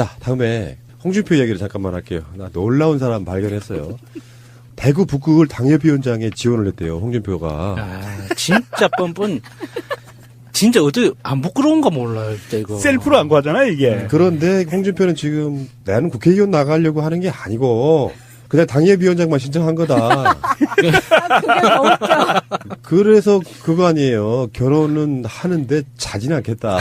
자, 다음에 홍준표 이야기를 잠깐만 할게요. 나 놀라운 사람 발견했어요. 대구 북구을 당협위원장에 지원을 했대요, 홍준표가. 아, 진짜 뻔뻔. 진짜 어떻게 안 부끄러운 거 몰라요, 진짜 이거. 셀프로 한 거잖아요, 이게. 그런데 홍준표는 지금 나는 국회의원 나가려고 하는 게 아니고 그냥 당협위원장만 신청한 거다. 아. 그래서 그거 아니에요. 결혼은 하는데 자진 않겠다.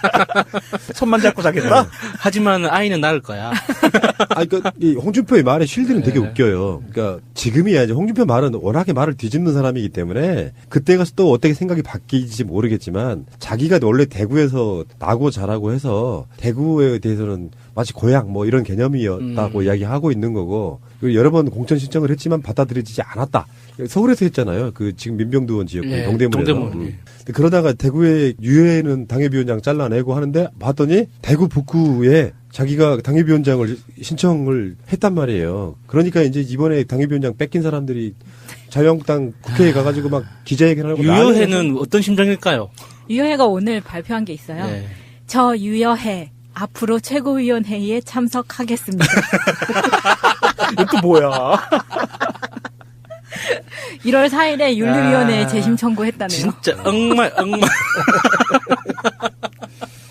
손만 잡고 자겠다? 하지만 아이는 낳을 거야. 아, 그니까, 이 홍준표의 말에 실드는 되게 네. 웃겨요. 그러니까, 지금이야, 이제 홍준표 말은 워낙에 말을 뒤집는 사람이기 때문에, 그때 가서 또 어떻게 생각이 바뀌지 모르겠지만, 자기가 원래 대구에서 나고 자라고 해서, 대구에 대해서는 마치 고향 뭐 이런 개념이었다고 음. 이야기하고 있는 거고, 여러 번 공천 신청을 했지만 받아들여지지 않았다. 서울에서 했잖아요. 그 지금 민병두 의원 지역구 예, 동대문에서. 동대문, 음. 그러다가 대구의 유해는 당협위원장 잘라내고 하는데 봤더니 대구 북구에 자기가 당협위원장을 신청을 했단 말이에요. 그러니까 이제 이번에 당협위원장 뺏긴 사람들이 자유한국당 국회에 가가지고 막 기자회견하고 유효회는 어떤 심정일까요? 유여해가 오늘 발표한 게 있어요. 네. 저 유여해 앞으로 최고위원회의에 참석하겠습니다. 이것도 뭐야. 1월 4일에 윤리위원회에 아, 재심 청구했다네요. 진짜 엉말 엉말.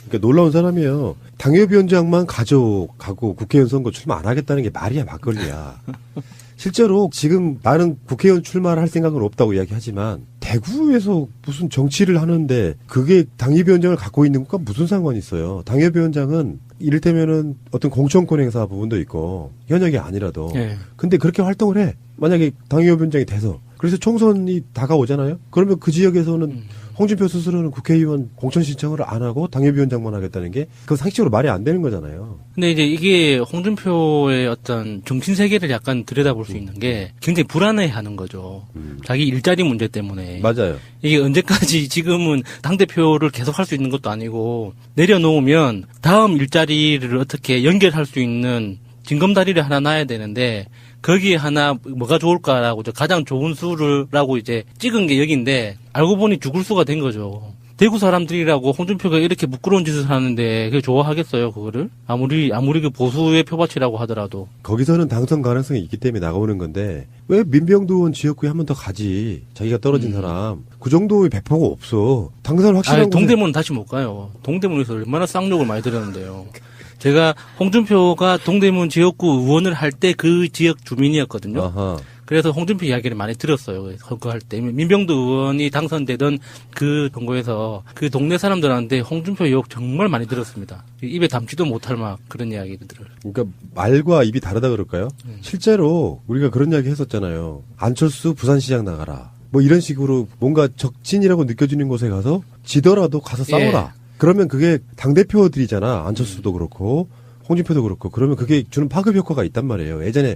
그러니까 놀라운 사람이에요. 당협위원장만 가져가고 국회의원 선거 출마 안 하겠다는 게 말이야 막걸리야. 실제로 지금 나는 국회의원 출마를 할 생각은 없다고 이야기하지만 대구에서 무슨 정치를 하는데 그게 당협위원장을 갖고 있는 것과 무슨 상관이 있어요. 당협위원장은 이를테면은 어떤 공천권 행사 부분도 있고 현역이 아니라도 예. 근데 그렇게 활동을 해. 만약에 당협위원장이 돼서 그래서 총선이 다가오잖아요. 그러면 그 지역에서는 음. 홍준표 스스로는 국회의원 공천 신청을 안 하고 당협위원장만 하겠다는 게 그 상식적으로 말이 안 되는 거잖아요. 근데 이제 이게 홍준표의 어떤 정신 세계를 약간 들여다볼 수 있는 게 굉장히 불안해하는 거죠. 자기 일자리 문제 때문에 맞아요. 이게 언제까지 지금은 당 대표를 계속 할 수 있는 것도 아니고 내려놓으면 다음 일자리를 어떻게 연결할 수 있는 징검다리를 하나 놔야 되는데 거기에 하나 뭐가 좋을까라고 저 가장 좋은 수를라고 이제 찍은 게 여기인데 알고 보니 죽을 수가 된 거죠. 대구 사람들이라고 홍준표가 이렇게 부끄러운 짓을 하는데 그게 좋아하겠어요 그거를? 아무리 아무리 그 보수의 표밭이라고 하더라도. 거기서는 당선 가능성이 있기 때문에 나가오는 건데 왜 민병두 의원 지역구에 한 번 더 가지? 자기가 떨어진 사람. 그 정도의 배포가 없어. 당선 확실한 아 곳에- 동대문 다시 못 가요. 동대문에서 얼마나 쌍욕을 많이 들었는데요. 제가 홍준표가 동대문 지역구 의원을 할 때 그 지역 주민이었거든요. 아하. 그래서 홍준표 이야기를 많이 들었어요. 선거할 때. 민병두 의원이 당선되던 그 선거에서 그 동네 사람들한테 홍준표 욕 정말 많이 들었습니다. 입에 담지도 못할 막 그런 이야기들을. 그러니까 말과 입이 다르다 그럴까요? 음. 실제로 우리가 그런 이야기 했었잖아요. 안철수 부산시장 나가라. 뭐 이런 식으로 뭔가 적진이라고 느껴지는 곳에 가서 지더라도 가서 예. 싸워라. 그러면 그게 당대표들이잖아. 안철수도 그렇고 홍준표도 그렇고 그러면 그게 주는 파급 효과가 있단 말이에요. 예전에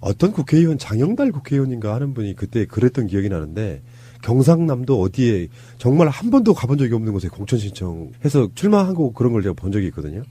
어떤 국회의원 장영달 국회의원인가 하는 분이 그때 그랬던 기억이 나는데 경상남도 어디에 정말 한 번도 가본 적이 없는 곳에 공천 신청해서 출마하고 그런 걸 제가 본 적이 있거든요.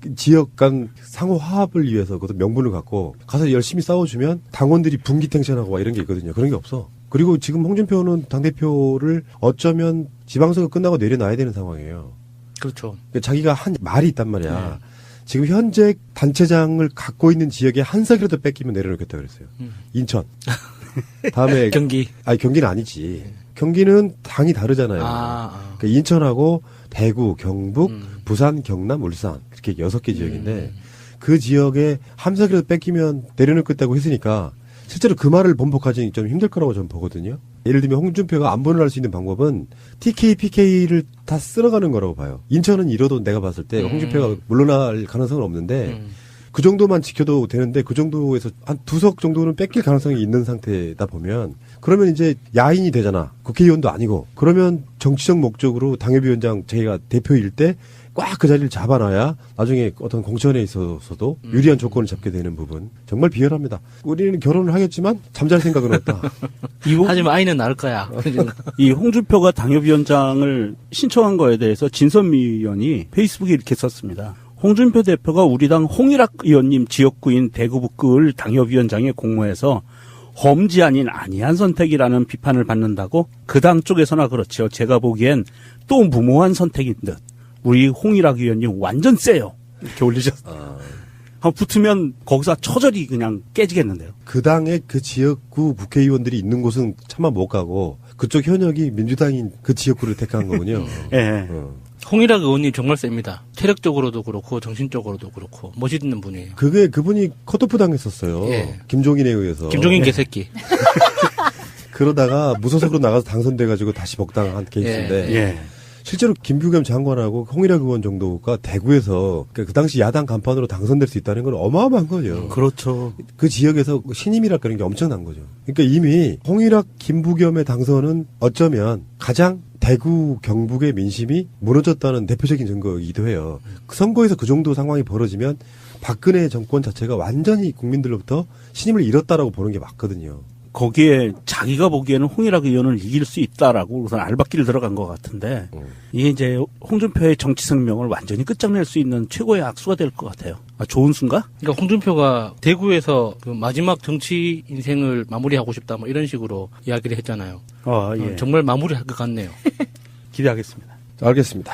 그 지역 간 상호 화합을 위해서 그것도 명분을 갖고 가서 열심히 싸워주면 당원들이 분기탱천하고 막 이런 게 있거든요. 그런 게 없어. 그리고 지금 홍준표는 당대표를 어쩌면 지방선거 끝나고 내려놔야 되는 상황이에요. 그렇죠. 그러니까 자기가 한 말이 있단 말이야. 지금 현재 단체장을 갖고 있는 지역에 한 석이라도 뺏기면 내려놓겠다 그랬어요. 음. 인천. 다음에 경기. 아니 경기는 아니지. 경기는 당이 다르잖아요. 아, 아. 그러니까 인천하고 대구, 경북, 음. 부산, 경남, 울산 이렇게 여섯 개 지역인데 그 지역에 함석이라도 뺏기면 내려놓겠다고 했으니까 실제로 그 말을 번복하기 좀 힘들 거라고 저는 보거든요. 예를 들면 홍준표가 안보를 할 수 있는 방법은 TK, PK를 다 쓸어가는 거라고 봐요. 인천은 이뤄도 내가 봤을 때 음. 홍준표가 물러날 가능성은 없는데 음. 그 정도만 지켜도 되는데 그 정도에서 한 두 석 정도는 뺏길 가능성이 있는 상태다 보면 그러면 이제 야인이 되잖아. 국회의원도 아니고 그러면 정치적 목적으로 당협위원장 자기가 대표일 때 꽉 그 자리를 잡아놔야 나중에 어떤 공천에 있어서도 유리한 조건을 잡게 되는 부분 정말 비열합니다. 우리는 결혼을 하겠지만 잠잘 생각은 없다. 이, 홍- 하지만 아이는 낳을 거야. 이 홍준표가 당협위원장을 신청한 거에 대해서 진선미 의원이 페이스북에 이렇게 썼습니다. 홍준표 대표가 우리 당 홍일학 의원님 지역구인 대구 북구을 당협위원장에 공모해서 험지 아닌 아니한 선택이라는 비판을 받는다고 그 당 쪽에서나 그렇죠. 제가 보기엔 또 무모한 선택인 듯. 우리 홍일학 의원님 완전 세요. 이렇게 올리셨. 아, 한번 붙으면 거기서 처절히 그냥 깨지겠는데요. 그 당의 그 지역구 국회의원들이 있는 곳은 차마 못 가고 그쪽 현역이 민주당인 그 지역구를 택한 거군요. 예. 어. 홍일학 의원님 정말 셉니다. 체력적으로도 그렇고 정신적으로도 그렇고 멋있는 분이에요. 그게 그분이 컷오프 당했었어요. 예. 김종인에 의해서. 김종인 네. 개새끼. 그러다가 무소속으로 나가서 당선돼가지고 다시 복당한 케이스인데 예. 실제로 김부겸 장관하고 홍일학 의원 정도가 대구에서 그러니까 그 당시 야당 간판으로 당선될 수 있다는 건 어마어마한 거죠. 그렇죠. 그 지역에서 신임이라 그런 게 엄청난 거죠. 그러니까 이미 홍일학 김부겸의 당선은 어쩌면 가장 대구 경북의 민심이 무너졌다는 대표적인 증거이기도 해요. 그 선거에서 그 정도 상황이 벌어지면 박근혜 정권 자체가 완전히 국민들로부터 신임을 잃었다라고 보는 게 맞거든요. 거기에 자기가 보기에는 홍일학 의원을 이길 수 있다라고 우선 알박기를 들어간 것 같은데 음. 이게 이제 홍준표의 정치 생명을 완전히 끝장낼 수 있는 최고의 악수가 될 것 같아요. 아, 좋은 순가? 그러니까 홍준표가 대구에서 그 마지막 정치 인생을 마무리하고 싶다 뭐 이런 식으로 이야기를 했잖아요. 아, 예. 어, 정말 마무리할 것 같네요. 기대하겠습니다. 자, 알겠습니다.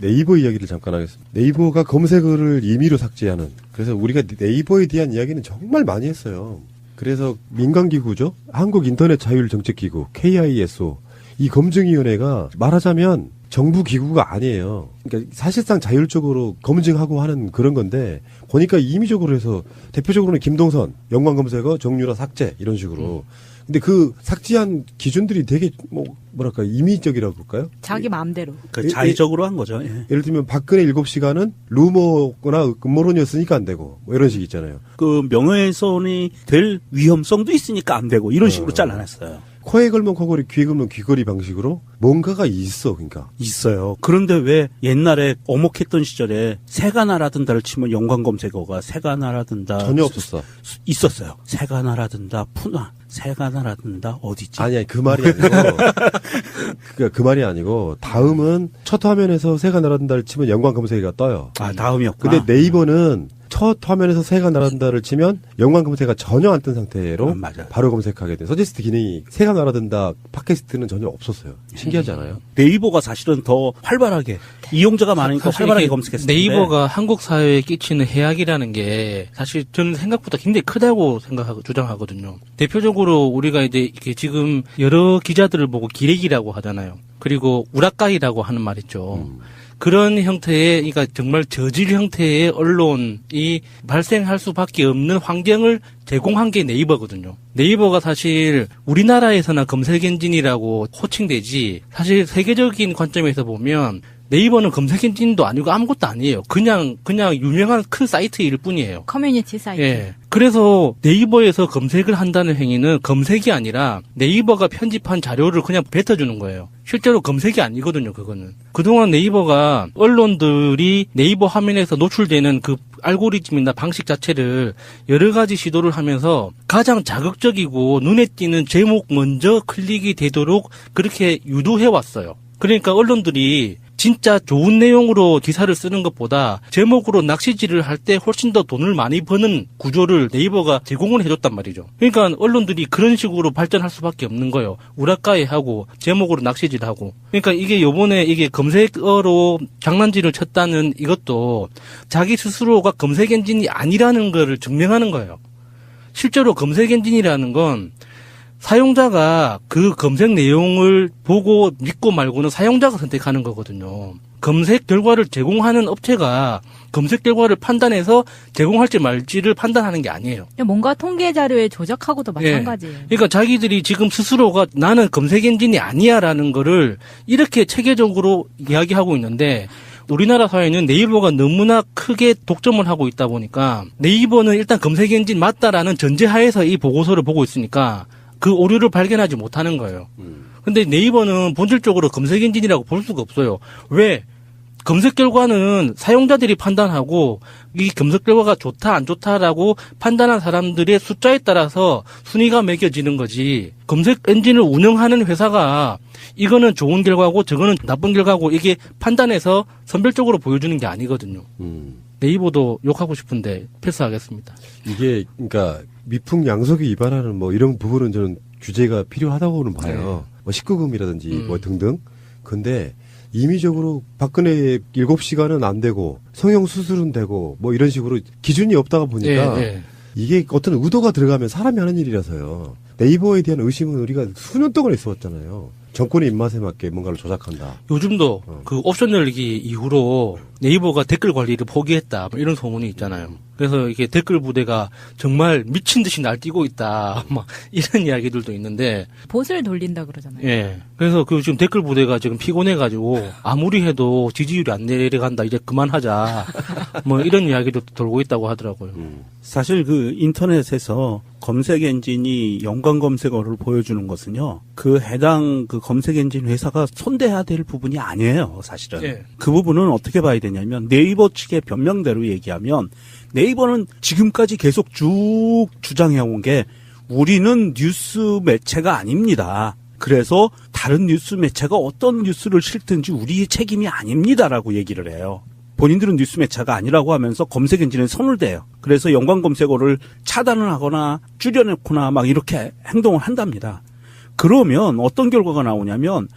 네이버 이야기를 잠깐 하겠습니다. 네이버가 검색어를 임의로 삭제하는. 그래서 우리가 네이버에 대한 이야기는 정말 많이 했어요. 그래서 민간기구죠. 한국인터넷자율정책기구 KISO 이 검증위원회가 말하자면 정부 기구가 아니에요. 그러니까 사실상 자율적으로 검증하고 하는 그런 건데 보니까 임의적으로 해서 대표적으로는 김동선 연관 검색어 정유라 삭제 이런 식으로. 근데 그 삭제한 기준들이 되게 뭐 뭐랄까 임의적이라고 볼까요? 자기 마음대로. 그 예, 자의적으로 한 거죠. 예. 예를 들면 박근혜 7시간은 루머거나 음모론이었으니까 안 되고 뭐 이런 식 있잖아요. 그 명예훼손이 될 위험성도 있으니까 안 되고 이런 식으로 어. 잘라냈어요. 코에 걸면 코걸이, 귀에 걸면 귀걸이 방식으로 뭔가가 있어. 그러니까 있어요. 그런데 왜 옛날에 어목했던 시절에 새가 날아든다를 치면 연관 검색어가 새가 날아든다 전혀 없었어. 수- 있었어요. 새가 날아든다 푸나 새가 날아든다 어디지? 아니, 아니 그 말이 아니고 그러니까 그 말이 아니고 다음은 첫 화면에서 새가 날아든다를 치면 연관 검색어가 떠요. 아, 다음이었구나. 근데 네이버는 첫 화면에서 새가 날아든다를 치면 연관 검색어가 전혀 안 뜬 상태로 아. 바로 검색하게 돼. 서지스트 기능이 새가 날아든다 팟캐스트는 전혀 없었어요. 신기하지 않아요? 네이버가 사실은 더 활발하게 이용자가 많으니까 활발하게 텐데 네이버가 한국 사회에 끼치는 해악이라는 게 사실 저는 생각보다 굉장히 크다고 생각하고 주장하거든요. 대표적으로 우리가 이제 이렇게 지금 여러 기자들을 보고 기레기라고 하잖아요. 그리고 우라카이라고 하는 말 있죠. 그런 형태의, 그러니까 정말 저질 형태의 언론이 발생할 수밖에 없는 환경을 제공한 게 네이버거든요. 네이버가 사실 우리나라에서나 검색 엔진이라고 호칭되지, 사실 세계적인 관점에서 보면 네이버는 검색 엔진도 아니고 아무것도 아니에요. 그냥, 그냥 유명한 큰 사이트일 뿐이에요. 커뮤니티 사이트. 예. 그래서 네이버에서 검색을 한다는 행위는 검색이 아니라 네이버가 편집한 자료를 그냥 뱉어주는 거예요. 실제로 검색이 아니거든요, 그거는. 그동안 네이버가 언론들이 네이버 화면에서 노출되는 그 알고리즘이나 방식 자체를 여러 가지 시도를 하면서 가장 자극적이고 눈에 띄는 제목 먼저 클릭이 되도록 그렇게 유도해 왔어요. 그러니까 언론들이 진짜 좋은 내용으로 기사를 쓰는 것보다 제목으로 낚시질을 할 때 훨씬 더 돈을 많이 버는 구조를 네이버가 제공을 해줬단 말이죠. 그러니까 언론들이 그런 식으로 발전할 수밖에 없는 거예요. 우라카이 하고 제목으로 낚시질하고. 그러니까 이게 요번에 이게 검색어로 장난질을 쳤다는 이것도 자기 스스로가 검색 엔진이 아니라는 거를 증명하는 거예요. 실제로 검색 엔진이라는 건 사용자가 그 검색 내용을 보고 믿고 말고는 사용자가 선택하는 거거든요. 검색 결과를 제공하는 업체가 검색 결과를 판단해서 제공할지 말지를 판단하는 게 아니에요. 뭔가 통계 자료에 조작하고도 마찬가지예요. 그러니까 자기들이 지금 스스로가 나는 검색 엔진이 아니야라는 거를 이렇게 체계적으로 이야기하고 있는데 우리나라 사회는 네이버가 너무나 크게 독점을 하고 있다 보니까 네이버는 일단 검색 엔진 맞다라는 전제하에서 이 보고서를 보고 있으니까 그 오류를 발견하지 못하는 거예요. 근데 네이버는 본질적으로 검색 엔진이라고 볼 수가 없어요. 왜? 검색 결과는 사용자들이 판단하고 이 검색 결과가 좋다 안 좋다라고 판단한 사람들의 숫자에 따라서 순위가 매겨지는 거지. 검색 엔진을 운영하는 회사가 이거는 좋은 결과고 저거는 나쁜 결과고 이게 판단해서 선별적으로 보여주는 게 아니거든요. 음. 네이버도 욕하고 싶은데 패스하겠습니다. 이게 그러니까 미풍양속에 위반하는 뭐 이런 부분은 저는 규제가 필요하다고는 봐요. 뭐 19금이라든지 음. 뭐 등등. 근데 임의적으로 박근혜 7시간은 안 되고 성형 수술은 되고 뭐 이런 식으로 기준이 없다가 보니까 예, 예. 이게 어떤 의도가 들어가면 사람이 하는 일이라서요. 네이버에 대한 의심은 우리가 수년 동안 있어왔잖아요. 정권의 입맛에 맞게 뭔가를 조작한다. 요즘도 어. 그 옵션 열기 이후로 네이버가 댓글 관리를 포기했다 뭐 이런 소문이 있잖아요. 그래서 이게 댓글 부대가 정말 미친 듯이 날뛰고 있다 막 이런 이야기들도 있는데 봇을 돌린다 그러잖아요. 예. 그래서 그 지금 댓글 부대가 지금 피곤해 가지고 아무리 해도 지지율이 안 내려간다 이제 그만하자 뭐 이런 이야기도 돌고 있다고 하더라고요. 사실 그 인터넷에서 검색 엔진이 연관 검색어를 보여주는 것은요. 그 해당 그 검색 엔진 회사가 손대야 될 부분이 아니에요, 사실은. 예. 그 부분은 어떻게 봐야 되냐면 네이버 측의 변명대로 얘기하면 네이버는 지금까지 계속 쭉 주장해온 게 우리는 뉴스 매체가 아닙니다. 그래서 다른 뉴스 매체가 어떤 뉴스를 실든지 우리의 책임이 아닙니다라고 얘기를 해요. 본인들은 뉴스 매체가 아니라고 하면서 검색 엔진에 손을 대요. 그래서 연관 검색어를 차단을 하거나 줄여놓거나 막 이렇게 행동을 한답니다. 그러면 어떤 결과가 나오냐면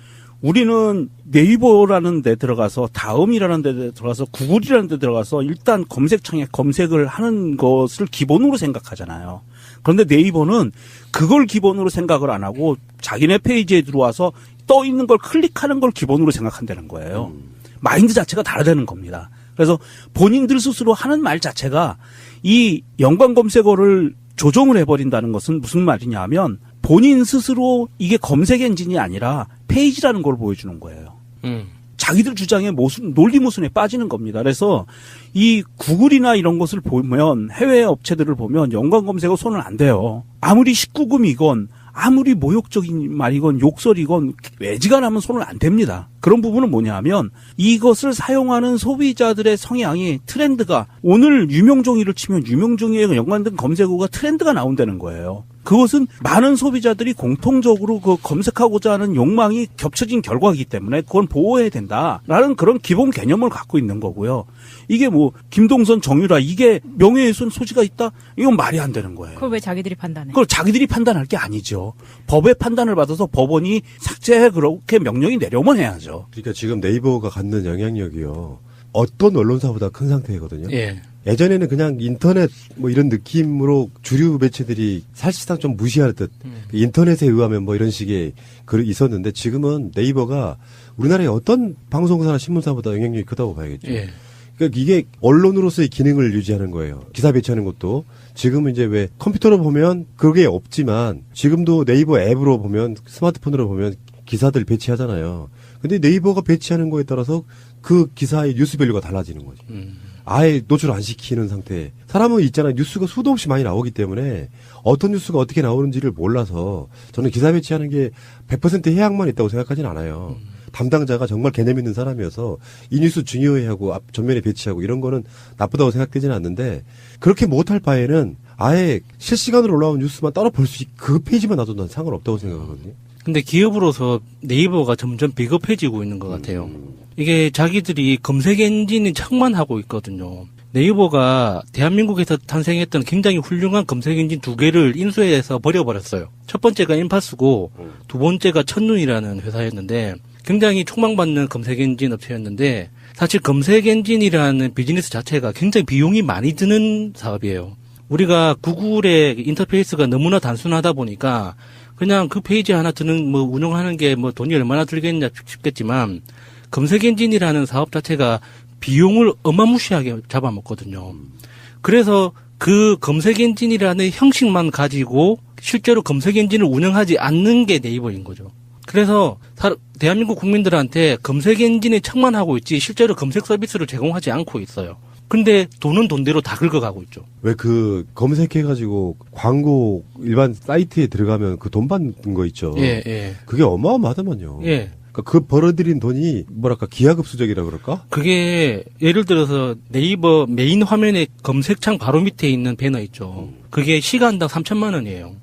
우리는 네이버라는 데 들어가서 다음이라는 데 들어가서 구글이라는 데 들어가서 일단 검색창에 검색을 하는 것을 기본으로 생각하잖아요. 그런데 네이버는 그걸 기본으로 생각을 안 하고 자기네 페이지에 들어와서 떠 있는 걸 클릭하는 걸 기본으로 생각한다는 거예요. 마인드 자체가 다르다는 겁니다. 그래서 본인들 스스로 하는 말 자체가 이 연관 검색어를 조정을 해버린다는 것은 무슨 말이냐 하면 본인 스스로 이게 검색 엔진이 아니라 페이지라는 걸 보여주는 거예요. 음. 자기들 주장의 모순, 논리 모순에 빠지는 겁니다. 그래서 이 구글이나 이런 것을 보면 해외 업체들을 보면 연관 검색어 손을 안 대요. 아무리 19금이건 아무리 모욕적인 말이건 욕설이건 외지가 나면 손을 안 댑니다. 그런 부분은 뭐냐 하면 이것을 사용하는 소비자들의 성향이 트렌드가 오늘 유명종이를 치면 유명종이에 연관된 검색어가 트렌드가 나온다는 거예요. 그것은 많은 소비자들이 공통적으로 그 검색하고자 하는 욕망이 겹쳐진 결과이기 때문에 그건 보호해야 된다라는 그런 기본 개념을 갖고 있는 거고요. 이게 뭐 김동선 정유라 이게 명예훼손 소지가 있다? 이건 말이 안 되는 거예요. 그걸 왜 자기들이 판단해? 그걸 자기들이 판단할 게 아니죠. 법의 판단을 받아서 법원이 삭제해 그렇게 명령이 내려오면 해야죠. 그러니까 지금 네이버가 갖는 영향력이요. 어떤 언론사보다 큰 상태거든요. 예. 예전에는 그냥 인터넷 뭐 이런 느낌으로 주류 매체들이 사실상 좀 무시할 듯 음. 인터넷에 의하면 뭐 이런 식의 글이 있었는데 지금은 네이버가 우리나라의 어떤 방송사나 신문사보다 영향력이 크다고 봐야겠죠. 예. 그러니까 이게 언론으로서의 기능을 유지하는 거예요. 기사 배치하는 것도 지금은 이제 왜 컴퓨터로 보면 그게 없지만 지금도 네이버 앱으로 보면 스마트폰으로 보면 기사들 배치하잖아요. 근데 네이버가 배치하는 거에 따라서 그 기사의 뉴스 밸류가 달라지는 거죠. 음. 아예 노출 안 시키는 상태. 사람은 있잖아요. 뉴스가 수도 없이 많이 나오기 때문에 어떤 뉴스가 어떻게 나오는지를 몰라서 저는 기사 배치하는 게 100% 해악만 있다고 생각하진 않아요. 담당자가 정말 개념 있는 사람이어서 이 뉴스 중요해하고 앞 전면에 배치하고 이런 거는 나쁘다고 생각되지는 않는데 그렇게 못할 바에는 아예 실시간으로 올라온 뉴스만 따로 볼 수, 있, 그 페이지만 놔도 난 상관없다고 생각하거든요. 근데 기업으로서 네이버가 점점 비겁해지고 있는 것 같아요. 이게 자기들이 검색 엔진이 척만 하고 있거든요. 네이버가 대한민국에서 탄생했던 굉장히 훌륭한 검색 엔진 두 개를 인수해서 버려버렸어요. 첫 번째가 인파스고 두 번째가 첫눈이라는 회사였는데 굉장히 촉망받는 검색 엔진 업체였는데 사실 검색 엔진이라는 비즈니스 자체가 굉장히 비용이 많이 드는 사업이에요. 우리가 구글의 인터페이스가 너무나 단순하다 보니까 그냥 그 페이지 하나 드는 뭐 운영하는 게 뭐 돈이 얼마나 들겠냐 싶겠지만 검색 엔진이라는 사업 자체가 비용을 어마무시하게 잡아먹거든요. 그래서 그 검색 엔진이라는 형식만 가지고 실제로 검색 엔진을 운영하지 않는 게 네이버인 거죠. 그래서 사- 대한민국 국민들한테 검색 엔진에 척만 하고 있지 실제로 검색 서비스를 제공하지 않고 있어요. 근데 돈은 돈대로 다 긁어가고 있죠. 왜 그 검색해가지고 광고 일반 사이트에 들어가면 그 돈 받는 거 있죠. 예, 예. 그게 어마어마하더만요. 예. 그러니까 그 벌어들인 돈이 뭐랄까 기하급수적이라 그럴까? 그게 예를 들어서 네이버 메인 화면에 검색창 바로 밑에 있는 배너 있죠. 그게 시간당 3천만 원이에요.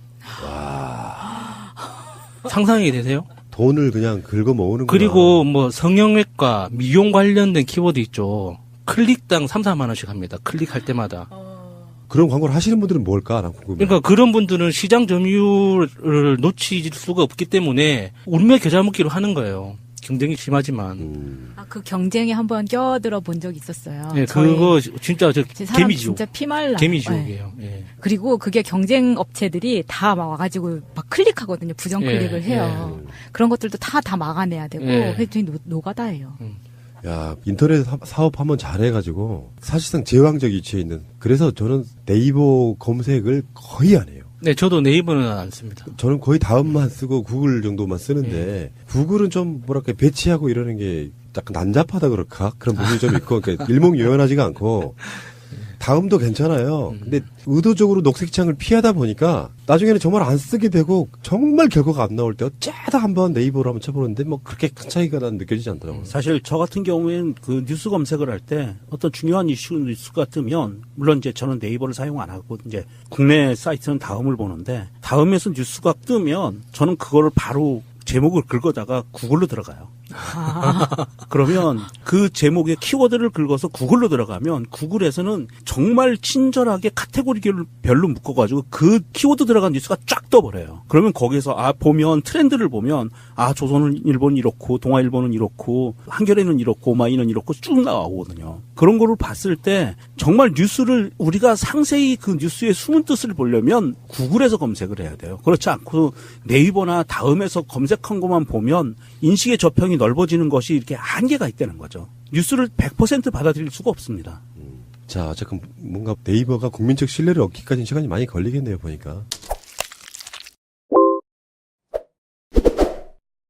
상상이 되세요? 돈을 그냥 긁어 모으는 그리고 뭐 성형외과, 미용 관련된 키워드 있죠. 클릭당 3, 4만 원씩 합니다. 클릭할 때마다. 그런 광고를 하시는 분들은 뭘까? 난 궁금해. 그러니까 그런 분들은 시장 점유율을 놓칠 수가 없기 때문에 운명 겨자먹기로 하는 거예요. 경쟁이 심하지만 음. 아, 그 경쟁에 한번 껴들어 본 적이 있었어요. 예, 저희 그거 진짜 저 개미지옥. 진짜 피말라. 개미지옥이에요. 예. 그리고 그게 경쟁 업체들이 다 막 와가지고 막 클릭하거든요. 부정 예, 클릭을 해요. 그런 것들도 다 다 막아내야 되고 예. 굉장히 노, 노가다예요. 야, 인터넷 사- 사업 한번 잘해가지고, 사실상 제왕적 위치에 있는, 그래서 저는 네이버 검색을 거의 안 해요. 네, 저도 네이버는 안 씁니다. 저는 거의 다음만 쓰고 구글 정도만 쓰는데, 구글은 좀 뭐랄까, 배치하고 이러는 게 약간 난잡하다 그럴까? 그런 부분이 좀 있고, 그러니까 일목요연하지가 않고, 다음도 괜찮아요. 근데 의도적으로 녹색 창을 피하다 보니까 나중에는 정말 안 쓰게 되고 정말 결과가 안 나올 때 어쩌다 한번 네이버로 한번 쳐보는데 뭐 그렇게 큰 차이가 난 느껴지지 않더라고요. 사실 저 같은 경우에는 그 뉴스 검색을 할 때 어떤 중요한 이슈 뉴스가 뜨면 물론 이제 저는 네이버를 사용 안 하고 이제 국내 사이트는 다음을 보는데 다음에서 뉴스가 뜨면 저는 그거를 바로 제목을 긁어다가 구글로 들어가요. 그러면 그 제목의 키워드를 긁어서 구글로 들어가면 구글에서는 정말 친절하게 카테고리별로 별로 묶어가지고 그 키워드 들어간 뉴스가 쫙 떠버려요. 그러면 거기서 아 보면 트렌드를 보면 아 조선은 일본 이렇고 동아일보는 이렇고 한겨레는 이렇고 마이는 이렇고 쭉 나오거든요. 그런 거를 봤을 때 정말 뉴스를 우리가 상세히 그 뉴스의 숨은 뜻을 보려면 구글에서 검색을 해야 돼요. 그렇지 않고 네이버나 다음에서 검색한 것만 보면 인식의 저평이 넓어지는 것이 이렇게 한계가 있다는 거죠. 뉴스를 100% 받아들일 수가 없습니다. 자, 어쨌든 뭔가 네이버가 국민적 신뢰를 얻기까지는 시간이 많이 걸리겠네요, 보니까.